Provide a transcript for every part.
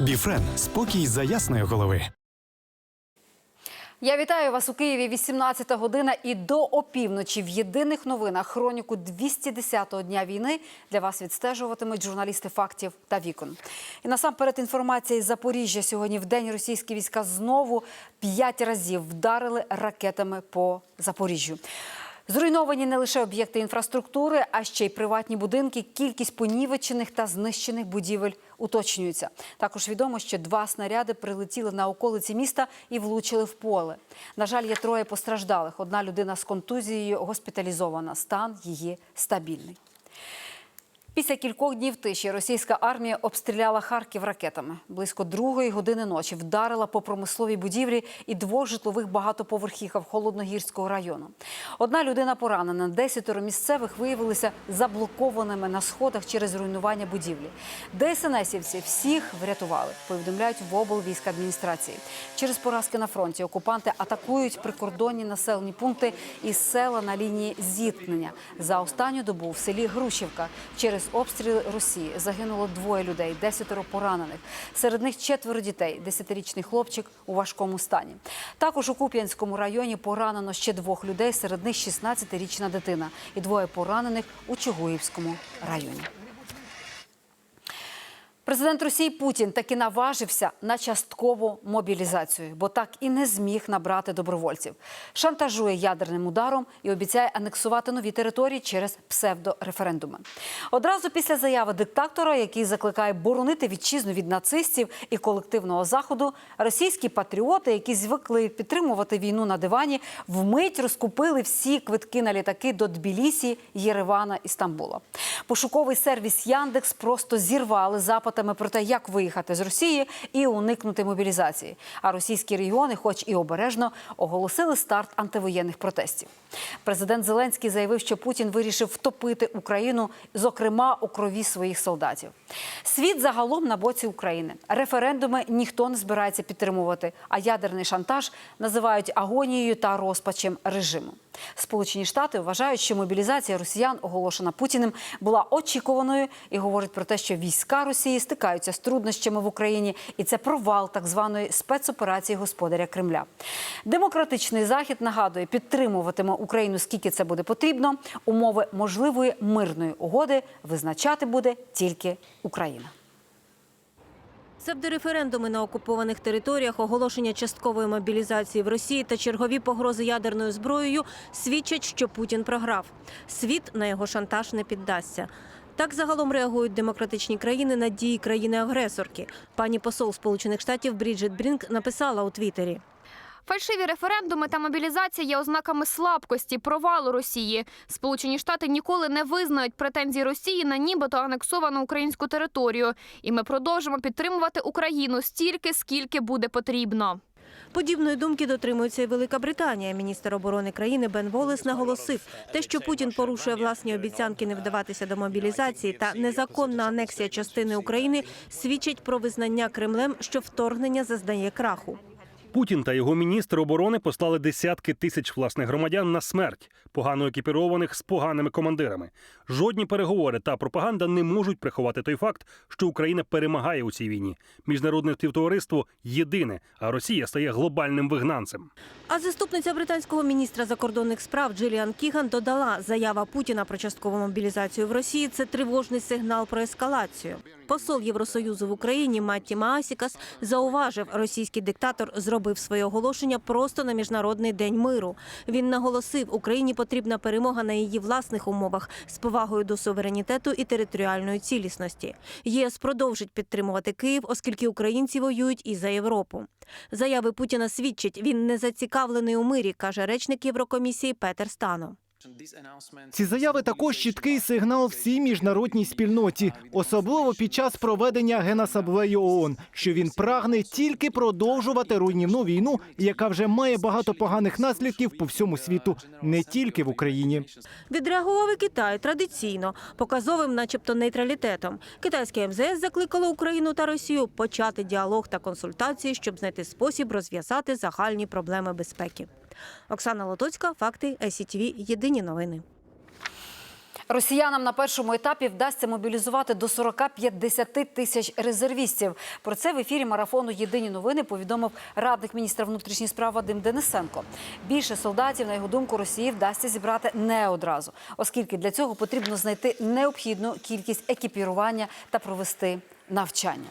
Біфрен спокій за ясної голови. Я вітаю вас у Києві. 18 година і до опівночі в єдиних новинах хроніку 210-го дня війни для вас відстежуватимуть журналісти фактів та вікон. І насамперед інформація із Запоріжжя сьогодні в день російські війська знову п'ять разів вдарили ракетами по Запоріжжю. Зруйновані не лише об'єкти інфраструктури, а ще й приватні будинки. Кількість понівечених та знищених будівель уточнюється. Також відомо, що два снаряди прилетіли на околиці міста і влучили в поле. На жаль, є троє постраждалих. Одна людина з контузією госпіталізована. Стан її стабільний. Після кількох днів тиші російська армія обстріляла Харків ракетами. Близько другої години ночі вдарила по промисловій будівлі і двох житлових багатоповерхівках Холодногірського району. Одна людина поранена, десятеро місцевих виявилися заблокованими на сходах через руйнування будівлі. ДСНСівці всіх врятували, повідомляють в облвійськадміністрації. Через поразки на фронті окупанти атакують прикордонні населені пункти і села на лінії зіткнення. За останню добу в селі Грушівка через обстріли Росії загинуло двоє людей, десятеро поранених. Серед них четверо дітей, десятирічний хлопчик у важкому стані. Також у Куп'янському районі поранено ще двох людей. Серед них 16-річна дитина і двоє поранених у Чугуївському районі. Президент Росії Путін таки наважився на часткову мобілізацію, бо так і не зміг набрати добровольців. Шантажує ядерним ударом і обіцяє анексувати нові території через псевдореферендуми. Одразу після заяви диктатора, який закликає боронити вітчизну від нацистів і колективного заходу, російські патріоти, які звикли підтримувати війну на дивані, вмить розкупили всі квитки на літаки до Тбілісі, Єревана і Стамбула. Пошуковий сервіс Яндекс просто зірвали запитами про те, як виїхати з Росії і уникнути мобілізації. А російські регіони, хоч і обережно, оголосили старт антивоєнних протестів. Президент Зеленський заявив, що Путін вирішив втопити Україну, зокрема у крові своїх солдатів. Світ загалом на боці України. Референдуми ніхто не збирається підтримувати, а ядерний шантаж називають агонією та розпачем режиму. Сполучені Штати вважають, що мобілізація росіян, оголошена Путіним, була очікуваною і говорять про те, що війська Росії стикаються з труднощами в Україні, і це провал так званої спецоперації господаря Кремля. Демократичний захід нагадує, підтримуватиме Україну скільки це буде потрібно. Умови можливої мирної угоди визначати буде тільки Україна. Псевдореферендуми на окупованих територіях, оголошення часткової мобілізації в Росії та чергові погрози ядерною зброєю свідчать, що Путін програв. Світ на його шантаж не піддасться. Так загалом реагують демократичні країни на дії країни-агресорки. Пані посол Сполучених Штатів Бріджит Брінк написала у Твіттері. Фальшиві референдуми та мобілізація є ознаками слабкості, провалу Росії. Сполучені Штати ніколи не визнають претензій Росії на нібито анексовану українську територію. І ми продовжимо підтримувати Україну стільки, скільки буде потрібно. Подібної думки дотримується і Велика Британія. Міністр оборони країни Бен Волес наголосив, те, що Путін порушує власні обіцянки не вдаватися до мобілізації та незаконна анексія частини України свідчить про визнання Кремлем, що вторгнення зазнає краху. Путін та його міністр оборони послали десятки тисяч власних громадян на смерть, погано екіпірованих з поганими командирами. Жодні переговори та пропаганда не можуть приховати той факт, що Україна перемагає у цій війні. Міжнародне співтовариство єдине, а Росія стає глобальним вигнанцем. А заступниця британського міністра закордонних справ Джиліан Кіган додала, заява Путіна про часткову мобілізацію в Росії це тривожний сигнал про ескалацію. Посол Євросоюзу в Україні Матті Маасікас зауважив, російський диктатор зробив своє оголошення просто на міжнародний день миру. Він наголосив, Україні потрібна перемога на її власних умовах з повагою до суверенітету і територіальної цілісності. ЄС продовжить підтримувати Київ, оскільки українці воюють і за Європу. Заяви Путіна свідчать, він не зацікавлений у мирі, каже речник Єврокомісії Петер Стано. Ці заяви також чіткий сигнал всій міжнародній спільноті, особливо під час проведення генасаблеї ООН, що він прагне тільки продовжувати руйнівну війну, яка вже має багато поганих наслідків по всьому світу, не тільки в Україні. Відреагував і Китай традиційно, показовим, начебто, нейтралітетом. Китайське МЗС закликало Україну та Росію почати діалог та консультації, щоб знайти спосіб розв'язати загальні проблеми безпеки. Оксана Лотоцька, факти СІТВ, Єдині новини. Росіянам на першому етапі вдасться мобілізувати до 40-50 тисяч резервістів. Про це в ефірі марафону Єдині новини повідомив радник міністра внутрішніх справ Вадим Денисенко. Більше солдатів, на його думку, Росії вдасться зібрати не одразу, оскільки для цього потрібно знайти необхідну кількість екіпірування та провести навчання.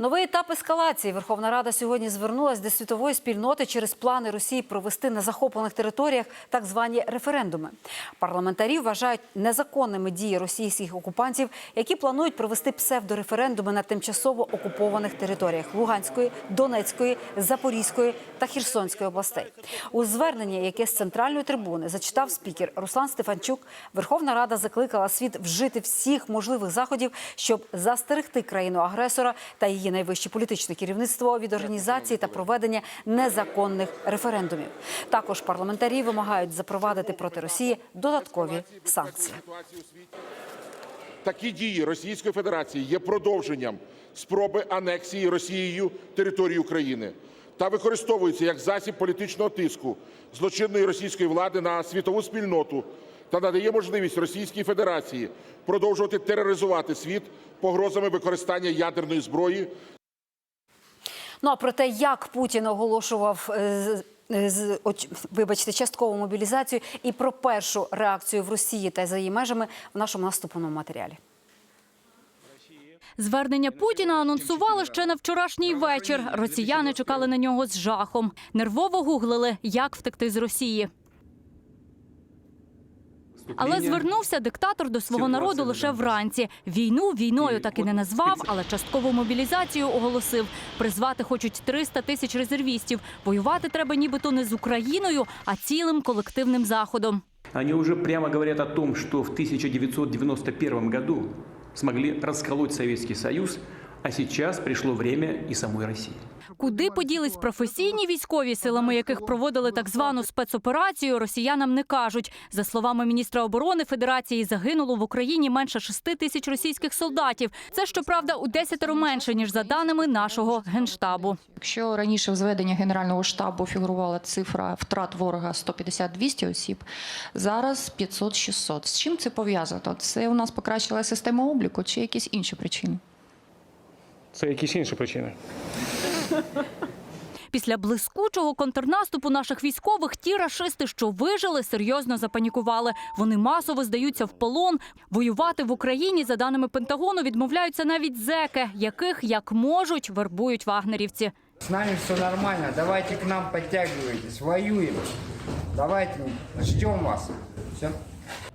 Новий етап ескалації Верховна Рада сьогодні звернулася до світової спільноти через плани Росії провести на захоплених територіях так звані референдуми. Парламентарі вважають незаконними дії російських окупантів, які планують провести псевдореферендуми на тимчасово окупованих територіях Луганської, Донецької, Запорізької та Херсонської областей. У зверненні, яке з центральної трибуни зачитав спікер Руслан Стефанчук, Верховна Рада закликала світ вжити всіх можливих заходів, щоб застерегти країну агресора та її найвище політичне керівництво від організації та проведення незаконних референдумів. Також парламентарі вимагають запровадити проти Росії додаткові санкції. Такі дії Російської Федерації є продовженням спроби анексії Росією території України та використовуються як засіб політичного тиску злочинної російської влади на світову спільноту та надає можливість Російській Федерації продовжувати тероризувати світ погрозами використання ядерної зброї Ну а про те, як Путін оголошував. е, з- е, Вибачте, часткову мобілізацію і про першу реакцію в Росії та за її межами в нашому наступному матеріалі. Звернення Путіна анонсували ще на вчорашній вечір. Росіяни чекали на нього з жахом. Нервово гуглили, як втекти з Росії. Але звернувся диктатор до свого народу лише вранці. Війну війною так і не назвав, але часткову мобілізацію оголосив. Призвати хочуть 300 тисяч резервістів. Воювати треба нібито не з Україною, а цілим колективним заходом. Они уже прямо говорят о том, что в 1991 году смогли расколоть Советский Союз, а сейчас пришло время и самой России. Куди поділись професійні військові, силами яких проводили так звану спецоперацію, росіянам не кажуть. За словами міністра оборони Федерації, загинуло в Україні менше 6 тисяч російських солдатів. Це щоправда у десятеро менше ніж за даними нашого генштабу. Якщо раніше в зведенні Генерального штабу фігурувала цифра втрат ворога 150-200 осіб, зараз 500-600. З чим це пов'язано? Це у нас покращила система обліку чи якісь інші причини? Це якісь інші причини. Після блискучого контрнаступу наших військових ті рашисти, що вижили, серйозно запанікували. Вони масово здаються в полон. Воювати в Україні, за даними Пентагону, відмовляються навіть зеки, яких як можуть вербують вагнерівці. С нами все нормально, давайте к нам подтягивайтесь, воюем. Давайте, ждем вас. Все.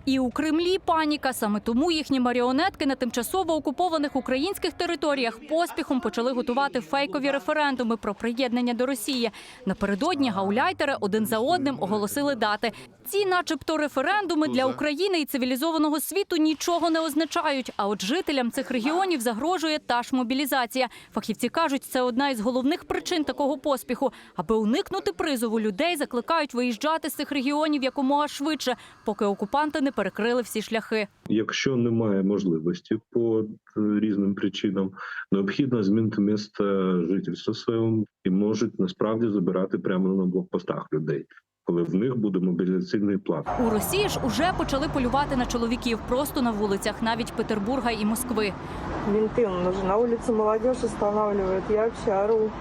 І у Кремлі паніка. Саме тому їхні маріонетки на тимчасово окупованих українських територіях поспіхом почали готувати фейкові референдуми про приєднання до Росії. Напередодні гауляйтери один за одним оголосили дати. Ці, начебто, референдуми для України і цивілізованого світу нічого не означають. А от жителям цих регіонів загрожує та ж мобілізація. Фахівці кажуть, це одна із головних причин такого поспіху. Аби уникнути призову, людей закликають виїжджати з цих регіонів якомога швидше, поки окупанти не перекрили всі шляхи. Якщо немає можливості по е, різним причинам, необхідно змінити місце жительства своєму і можуть насправді забирати прямо на блокпостах людей, коли в них буде мобілізаційний план. У Росії ж уже почали полювати на чоловіків просто на вулицях, навіть Петербурга і Москви. Уже на улице молодежь останавливает. Я вообще ору.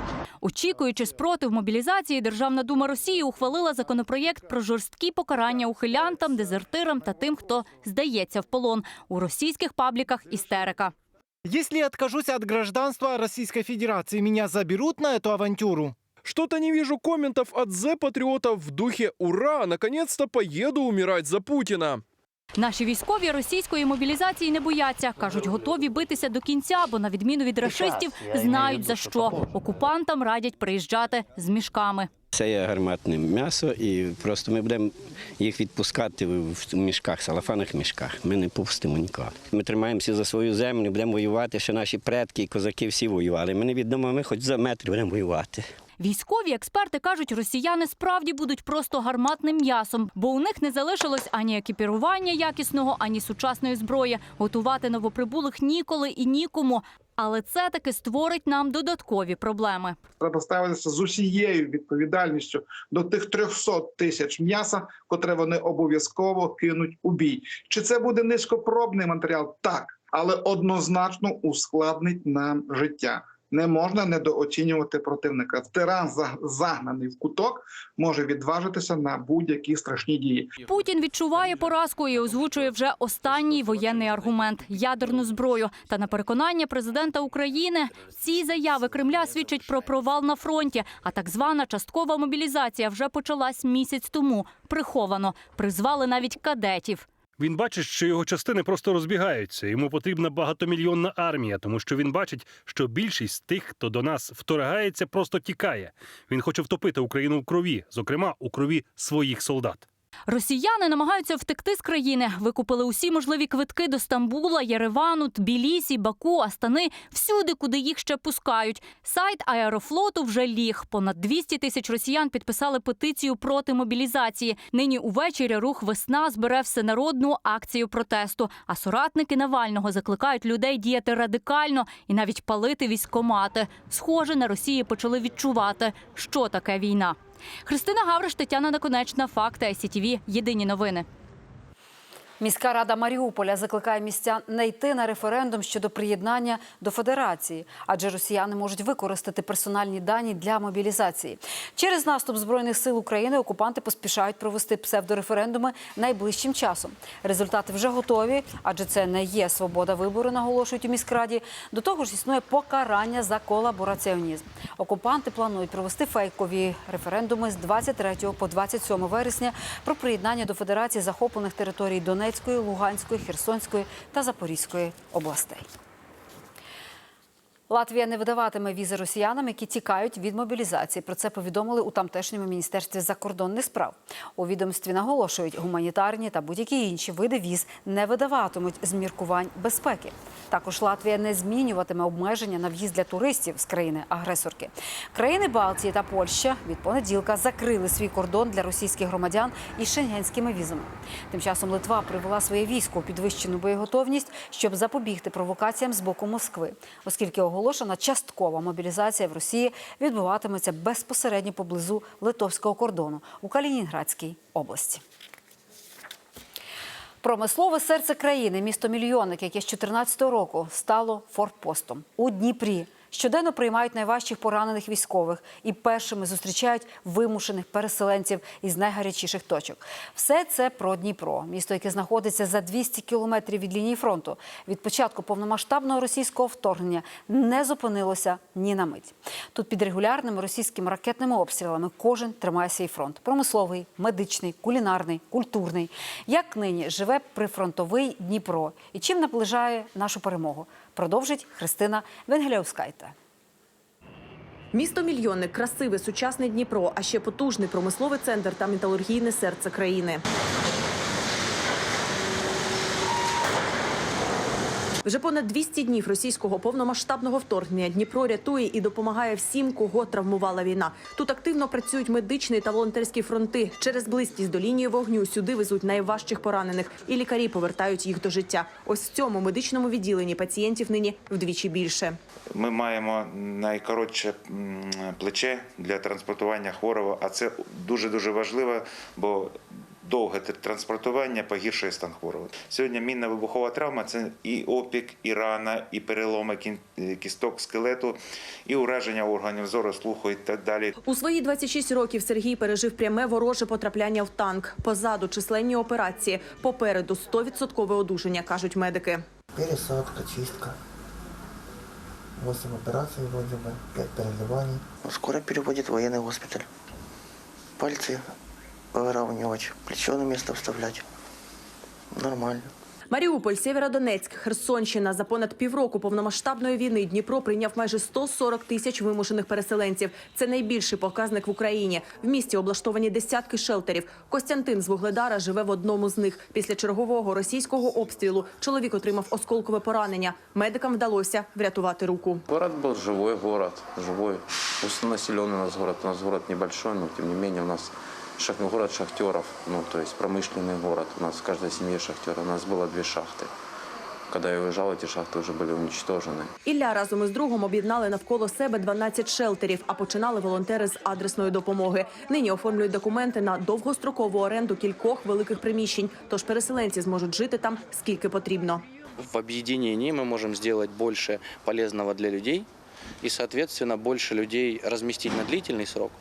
Очікуючи спротив мобілізації, Державна дума Росії ухвалила законопроєкт про жорсткі покарання ухилянтам, дезертирам та тим, хто здається в полон. У російських пабліках істерика. Если я откажусь от гражданства Российской Федерации, меня заберут на эту авантюру? Что-то не вижу комментов от Зе-патриотов в духе «Ура! Наконец-то поеду умирать за Путина!» Наші військові російської мобілізації не бояться. Кажуть, готові битися до кінця, бо на відміну від рашистів знають за що. Окупантам радять приїжджати з мішками. Це є гарматне м'ясо, і просто ми будемо їх відпускати в мішках, салафанах мішках. Ми не пустимо нікого. Ми тримаємося за свою землю, будемо воювати. Ще наші предки і козаки всі воювали. Ми не відомо, ми хоч за метр будемо воювати. Військові експерти кажуть, росіяни справді будуть просто гарматним м'ясом, бо у них не залишилось ані екіпірування якісного, ані сучасної зброї. Готувати новоприбулих ніколи і нікому. Але це таки створить нам додаткові проблеми. Треба ставитися з усією відповідальністю до тих 300 тисяч м'яса, котре вони обов'язково кинуть у бій. Чи це буде низькопробний матеріал? Так, але однозначно ускладнить нам життя. Не можна недооцінювати противника. Тиран загнаний в куток може відважитися на будь-які страшні дії. Путін відчуває поразку і озвучує вже останній воєнний аргумент ядерну зброю. Та на переконання президента України ці заяви Кремля свідчать про провал на фронті. А так звана часткова мобілізація вже почалась місяць тому. Приховано призвали навіть кадетів. Він бачить, що його частини просто розбігаються. Йому потрібна багатомільйонна армія, тому що він бачить, що більшість тих, хто до нас вторгається, просто тікає. Він хоче втопити Україну в крові, зокрема у крові своїх солдат. Росіяни намагаються втекти з країни. Викупили усі можливі квитки до Стамбула, Єревану, Тбілісі, Баку, Астани, всюди, куди їх ще пускають. Сайт аерофлоту вже ліг. Понад 200 тисяч росіян підписали петицію проти мобілізації. Нині увечері рух весна збере всенародну акцію протесту. А соратники Навального закликають людей діяти радикально і навіть палити військомати. Схоже, на Росії почали відчувати, що таке війна. Христина Гавриш, Тетяна Наконечна, Факти ICTV. Єдині новини. Міська рада Маріуполя закликає містян не йти на референдум щодо приєднання до федерації, адже росіяни можуть використати персональні дані для мобілізації. Через наступ збройних сил України окупанти поспішають провести псевдореферендуми найближчим часом. Результати вже готові, адже це не є свобода вибору, наголошують у міськраді. До того ж, існує покарання за колабораціонізм. Окупанти планують провести фейкові референдуми з 23 по 27 вересня про приєднання до федерації захоплених територій Донецької, Луганської, Херсонської та Запорізької областей. Латвія не видаватиме візи росіянам, які тікають від мобілізації. Про це повідомили у тамтешньому міністерстві закордонних справ. У відомстві наголошують, гуманітарні та будь-які інші види віз не видаватимуть з міркувань безпеки. Також Латвія не змінюватиме обмеження на в'їзд для туристів з країни-агресорки. Країни Балтії та Польща від понеділка закрили свій кордон для російських громадян із шенгенськими візами. Тим часом Литва привела своє військо у підвищену боєготовність, щоб запобігти провокаціям з боку Москви, оскільки оголошена часткова мобілізація в Росії відбуватиметься безпосередньо поблизу литовського кордону у Калінінградській області. Промислове серце країни, місто мільйонник, яке з 2014 року стало форпостом у Дніпрі. Щоденно приймають найважчих поранених військових і першими зустрічають вимушених переселенців із найгарячіших точок. Все це про Дніпро, місто, яке знаходиться за 200 кілометрів від лінії фронту. Від початку повномасштабного російського вторгнення не зупинилося ні на мить. Тут під регулярними російськими ракетними обстрілами кожен тримає свій фронт: промисловий, медичний, кулінарний, культурний. Як нині живе прифронтовий Дніпро і чим наближає нашу перемогу? Продовжить Христина Венгеляускайте. Місто мільйонник, красиве, сучасне Дніпро, а ще потужний промисловий центр та металургійне серце країни. Вже понад 200 днів російського повномасштабного вторгнення Дніпро рятує і допомагає всім, кого травмувала війна. Тут активно працюють медичні та волонтерські фронти. Через близькість до лінії вогню сюди везуть найважчих поранених, і лікарі повертають їх до життя. Ось в цьому медичному відділенні пацієнтів нині вдвічі більше. Ми маємо найкоротше плече для транспортування хворого, а це дуже дуже важливо, бо довге тр- транспортування погіршує стан хворого. Сьогодні мінна вибухова травма це і опік, і рана, і переломи кін- е, кісток скелету, і ураження органів зору, слуху і так далі. У свої 26 років Сергій пережив пряме вороже потрапляння в танк. Позаду численні операції, попереду 100% одужання, кажуть медики. Пересадка, чистка. 8 операций вроде бы, 5 переливаний. Скоро переводит в военный госпиталь. Пальцы выравнивать, плечо на место вставлять. Нормально. Маріуполь, Сєвєродонецьк, Херсонщина. За понад півроку повномасштабної війни Дніпро прийняв майже 140 тисяч вимушених переселенців. Це найбільший показник в Україні. В місті облаштовані десятки шелтерів. Костянтин з Вугледара живе в одному з них. Після чергового російського обстрілу чоловік отримав осколкове поранення. Медикам вдалося врятувати руку. Город был живой город, живой, густонаселенный у нас город. У нас город небольшой, но тем не менее у нас шах- город шахтеров, ну то есть промышленный город. У нас в каждой семье шахтеры. У нас было две шахты. Когда я уезжал, эти шахты уже были уничтожены. Ілля разом із другом об'єднали навколо себе 12 шелтерів, а починали волонтери з адресної допомоги. Нині оформлюють документи на довгострокову оренду кількох великих приміщень. Тож переселенці зможуть жити там скільки потрібно. В объединении мы можем сделать больше полезного для людей и, соответственно, больше людей разместить на длительный срок.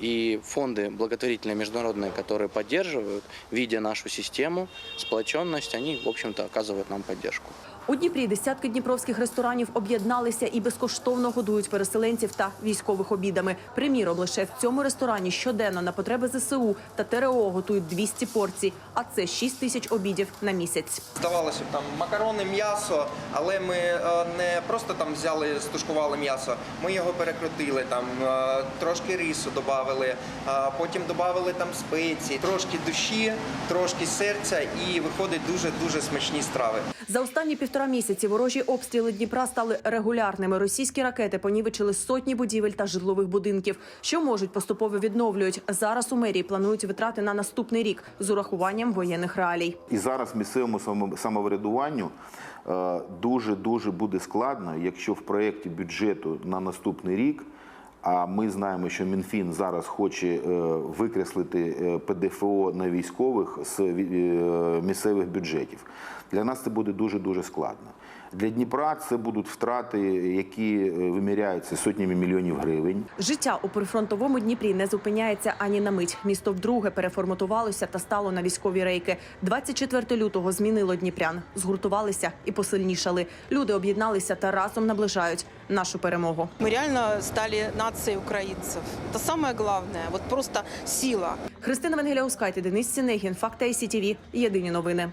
И фонды благотворительные международные, которые поддерживают, видя нашу систему, сплоченность, они, в общем-то, оказывают нам поддержку. У Дніпрі десятки дніпровських ресторанів об'єдналися і безкоштовно годують переселенців та військових обідами. Приміром, лише в цьому ресторані щоденно на потреби ЗСУ та ТРО готують 200 порцій, а це 6 тисяч обідів на місяць. Здавалося б, там макарони, м'ясо, але ми е, не просто там взяли, стушкували м'ясо. Ми його перекрутили, там е, трошки рису додали, потім додали там спеції, трошки душі, трошки серця, і виходить дуже дуже смачні страви. За останні півтора місяці ворожі обстріли Дніпра стали регулярними. Російські ракети понівечили сотні будівель та житлових будинків, що можуть поступово відновлюють. Зараз у мерії планують витрати на наступний рік з урахуванням воєнних реалій. І зараз місцевому самоврядуванню дуже дуже буде складно, якщо в проєкті бюджету на наступний рік. А ми знаємо, що Мінфін зараз хоче е, викреслити е, ПДФО на військових з е, місцевих бюджетів. Для нас це буде дуже дуже складно. Для Дніпра це будуть втрати, які е, виміряються сотнями мільйонів гривень. Життя у прифронтовому Дніпрі не зупиняється ані на мить. Місто вдруге переформатувалося та стало на військові рейки. 24 лютого змінило Дніпрян, згуртувалися і посильнішали. Люди об'єдналися та разом наближають нашу перемогу. Мы реально стали нацией украинцев. Это самое главное. Вот просто сила. Христина Венгеляускайте, Денис Сінегін, Факт ICTV. Єдині новини.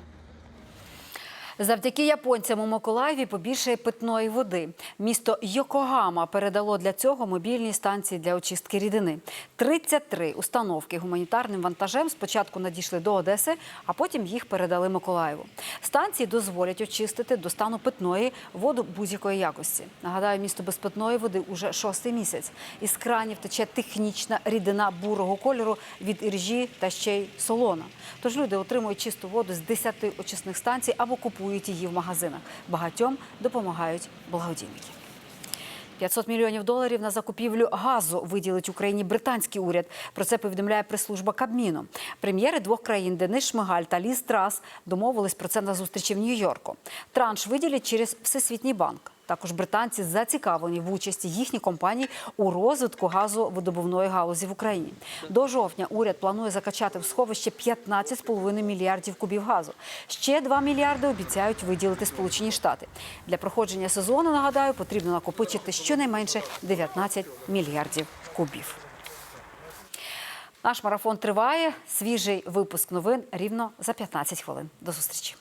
Завдяки японцям у Миколаєві побільшає питної води. Місто Йокогама передало для цього мобільні станції для очистки рідини. 33 установки гуманітарним вантажем спочатку надійшли до Одеси, а потім їх передали Миколаєву. Станції дозволять очистити до стану питної воду будь-якої якості. Нагадаю, місто без питної води уже шостий місяць. Із кранів тече технічна рідина бурого кольору від іржі та ще й солона. Тож люди отримують чисту воду з 10 очисних станцій або купують її в магазинах. Багатьом допомагають благодійники. 500 мільйонів доларів на закупівлю газу виділить Україні британський уряд. Про це повідомляє прес-служба Кабміну. Прем'єри двох країн Денис Шмигаль та Ліз Трас домовились про це на зустрічі в Нью-Йорку. Транш виділять через Всесвітній банк. Також британці зацікавлені в участі їхніх компаній у розвитку газовидобувної галузі в Україні. До жовтня уряд планує закачати в сховище 15,5 мільярдів кубів газу. Ще 2 мільярди обіцяють виділити Сполучені Штати. Для проходження сезону, нагадаю, потрібно накопичити щонайменше 19 мільярдів кубів. Наш марафон триває. Свіжий випуск новин рівно за 15 хвилин. До зустрічі.